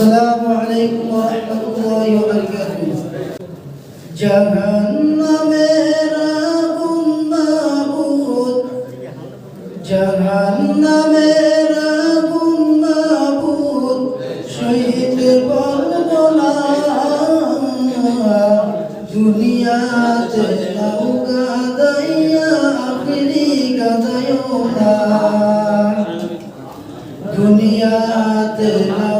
السلام عليكم ورحمة الله وبركاته جهنم راغم معبود جهنم راغم معبود شهيد بربنا دنيا تلاو قدايا آخري قدايونا دنيا تلاو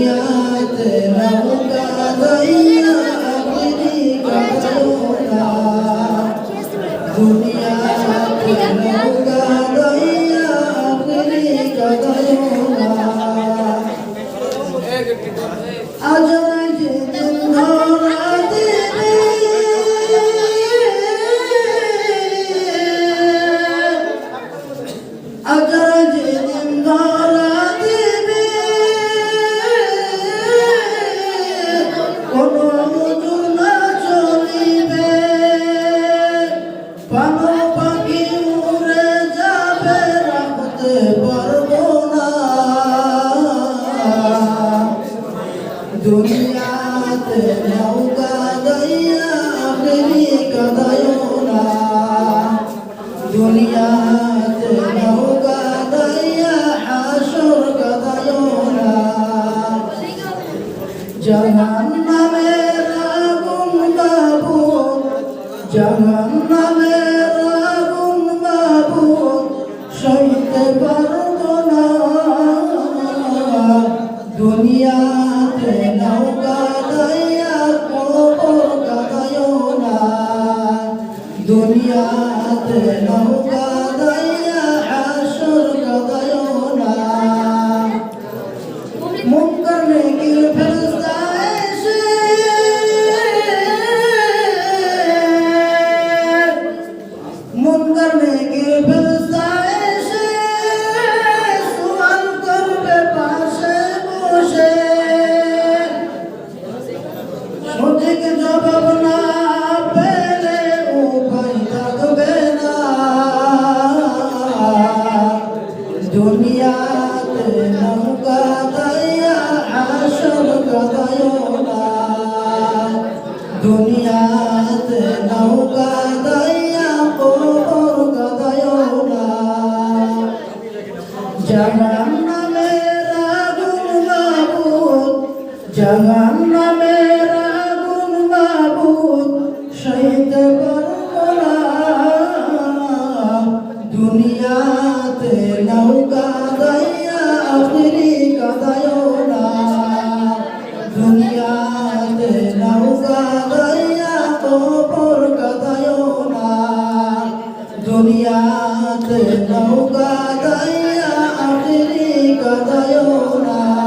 দুনিয়াতে নৌকা দাইয়া আখরি কাদায়ও না। দুনিয়াতে নৌকা দাইয়া হাসর কাদায়ও না। জাহান্নামের আগুন মাবুদ জাহান্নামের দুনিয়াতে নৌকা দাইয়া হাসর জাহান্নামের আগুন মাবুদ জাহান্নামের আগুন মাবুদ দুনিয়াতে নৌকা দাইয়া আখরি না। দুনিয়াতে নৌকা দাইয়া কবর কাদায়ও না। দুনিয়াতে নৌকা দাইয়া কাদায়ও না।